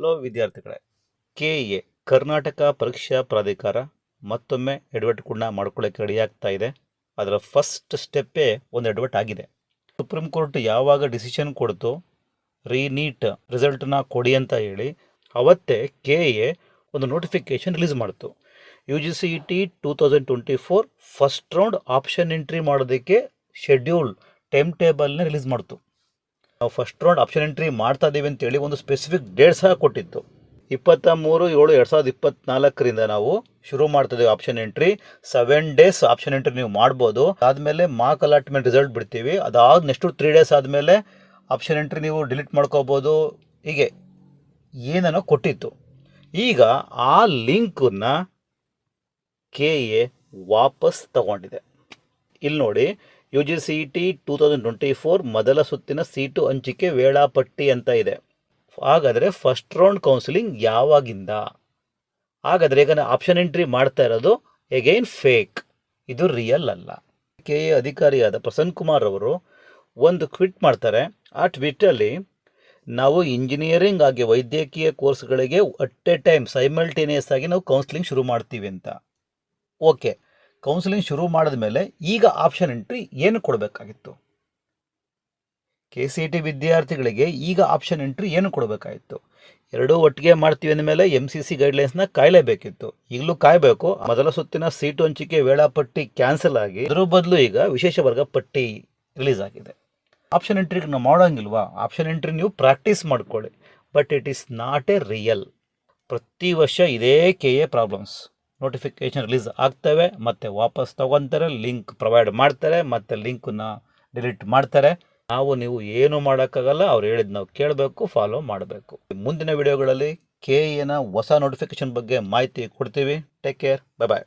Hello ವಿದ್ಯಾರ್ಥಿಗಳೇ, K A, Karnataka ಪರೀಕ್ಷಾ ಪ್ರಾಧಿಕಾರ ಮತ್ತೊಮ್ಮೆ ಎಡವಟ್ಟುಗಳನ್ನ ಮಾಡ್ಕೊಳ್ಳೋಕ್ಕೆ ರೆಡಿ ಆಗ್ತಾ ಇದೆ. ಅದರ ಫಸ್ಟ್ ಸ್ಟೆಪ್ಪೇ ಒಂದು ಎಡವಟ್ ಆಗಿದೆ. ಸುಪ್ರೀಂ ಕೋರ್ಟ್ ಯಾವಾಗ ಡಿಸಿಷನ್ ಕೊಡ್ತು ರೀನೀಟ್ ರಿಸಲ್ಟನ್ನ ಕೊಡಿ ಅಂತ ಹೇಳಿ, ಅವತ್ತೇ ಕೆ ಎ ಒಂದು ನೋಟಿಫಿಕೇಶನ್ ರಿಲೀಸ್ ಮಾಡ್ತು. U G C T two thousand twenty four first round option entry ಮಾಡೋದಕ್ಕೆ ಶೆಡ್ಯೂಲ್ ಟೈಮ್ ಟೇಬಲ್ನ ರಿಲೀಸ್ ಮಾಡ್ತು. ನಾವು ಫಸ್ಟ್ ರೌಂಡ್ ಆಪ್ಷನ್ ಎಂಟ್ರಿ ಮಾಡ್ತಾ ಇದ್ದೀವಿ ಅಂತೇಳಿ ಒಂದು ಸ್ಪೆಸಿಫಿಕ್ ಡೇಟ್ ಸಹ ಕೊಟ್ಟಿತ್ತು. ಇಪ್ಪತ್ತ ಮೂರು ಏಳು, ಎರಡು ಸಾವಿರದ ಇಪ್ಪತ್ನಾಲ್ಕರಿಂದ ನಾವು ಶುರು ಮಾಡ್ತಿದ್ದೀವಿ option entry seven days option entry ನೀವು ಮಾಡ್ಬೋದು. ಆದಮೇಲೆ ಮಾರ್ಕ್ ಅಲಾಟ್ಮೆಂಟ್ ರಿಸಲ್ಟ್ ಬಿಡ್ತೀವಿ. ಅದಾದ ನೆಕ್ಸ್ಟು ತ್ರೀ ಡೇಸ್ ಆದಮೇಲೆ ಆಪ್ಷನ್ ಎಂಟ್ರಿ ನೀವು ಡಿಲೀಟ್ ಮಾಡ್ಕೋಬೋದು. ಹೀಗೆ ಏನನ್ನೋ ಕೊಟ್ಟಿತ್ತು. ಈಗ ಆ ಲಿಂಕನ್ನು ಕೆ ಎ ವಾಪಸ್ ತಗೊಂಡಿದೆ. ಇಲ್ಲಿ ನೋಡಿ U G C T two thousand twenty four ಮೊದಲ ಸುತ್ತಿನ ಸೀಟು ಹಂಚಿಕೆ ವೇಳಾಪಟ್ಟಿ ಅಂತ ಇದೆ. ಹಾಗಾದರೆ ಫಸ್ಟ್ ರೌಂಡ್ ಕೌನ್ಸಿಲಿಂಗ್ ಯಾವಾಗಿಂದ? ಹಾಗಾದರೆ ಈಗ ಆಪ್ಷನ್ ಎಂಟ್ರಿ ಮಾಡ್ತಾ ಇರೋದು ಎಗೈನ್ ಫೇಕ್ ಇದು ರಿಯಲ್ ಅಲ್ಲ. ಕೆ ಎ ಅಧಿಕಾರಿಯಾದ ಪ್ರಸನ್ನ ಕುಮಾರ್ ಅವರು ಒಂದು ಟ್ವೀಟ್ ಮಾಡ್ತಾರೆ. ಆ ಟ್ವಿಟ್ಟಲ್ಲಿ ನಾವು ಇಂಜಿನಿಯರಿಂಗ್ ಆಗಿ ವೈದ್ಯಕೀಯ ಕೋರ್ಸ್ಗಳಿಗೆ ಅಟ್ ಎ ಟೈಮ್ ಸೈಮಲ್ಟೇನಿಯಸ್ ಆಗಿ ನಾವು ಕೌನ್ಸಿಲಿಂಗ್ ಶುರು ಮಾಡ್ತೀವಿ ಅಂತ. ಓಕೆ. ಕೌನ್ಸಿಲಿಂಗ್ ಶುರು ಮಾಡಿದ ಮೇಲೆ ಈಗ ಆಪ್ಷನ್ ಎಂಟ್ರಿ ಏನು ಕೊಡಬೇಕಾಗಿತ್ತು? ಕೆ ಸಿ ಟಿ ವಿದ್ಯಾರ್ಥಿಗಳಿಗೆ ಈಗ ಆಪ್ಷನ್ ಎಂಟ್ರಿ ಏನು ಕೊಡಬೇಕಾಗಿತ್ತು? ಎರಡೂ ಒಟ್ಟಿಗೆ ಮಾಡ್ತೀವಿ ಅಂದಮೇಲೆ ಎಂ ಸಿ ಸಿ ಗೈಡ್ಲೈನ್ಸ್ನ ಕಾಯಲೇಬೇಕಿತ್ತು. ಈಗಲೂ ಕಾಯಬೇಕು. ಮೊದಲ ಸುತ್ತಿನ ಸೀಟು ಹಂಚಿಕೆ ವೇಳಾಪಟ್ಟಿ ಕ್ಯಾನ್ಸಲ್ ಆಗಿ ಅದರ ಬದಲು ಈಗ ವಿಶೇಷ ವರ್ಗ ಪಟ್ಟಿ ರಿಲೀಸ್ ಆಗಿದೆ. ಆಪ್ಷನ್ ಎಂಟ್ರಿಗೆ ನಾವು ಮಾಡೋಂಗಿಲ್ವಾ? ಆಪ್ಷನ್ ಎಂಟ್ರಿ ನೀವು ಪ್ರಾಕ್ಟೀಸ್ ಮಾಡ್ಕೊಳ್ಳಿ. But it is not a real ಪ್ರತಿ ವರ್ಷ ಇದೇ K A problems notification release ಆಗ್ತವೆ, ಮತ್ತು ವಾಪಸ್ ತೊಗೊತಾರೆ ಲಿಂಕ್ ಪ್ರೊವೈಡ್ ಮಾಡ್ತಾರೆ, ಮತ್ತು ಲಿಂಕನ್ನ ಡಿಲೀಟ್ ಮಾಡ್ತಾರೆ. ನಾವು ನೀವು ಏನು ಮಾಡೋಕ್ಕಾಗಲ್ಲ, ಅವ್ರು ಹೇಳಿದ್ ನಾವು ಕೇಳಬೇಕು ಫಾಲೋ ಮಾಡಬೇಕು. ಮುಂದಿನ ವಿಡಿಯೋಗಳಲ್ಲಿ ಕೆ ಎನ ಹೊಸ ನೋಟಿಫಿಕೇಷನ್ ಬಗ್ಗೆ ಮಾಹಿತಿ ಕೊಡ್ತೀವಿ. Take care bye bye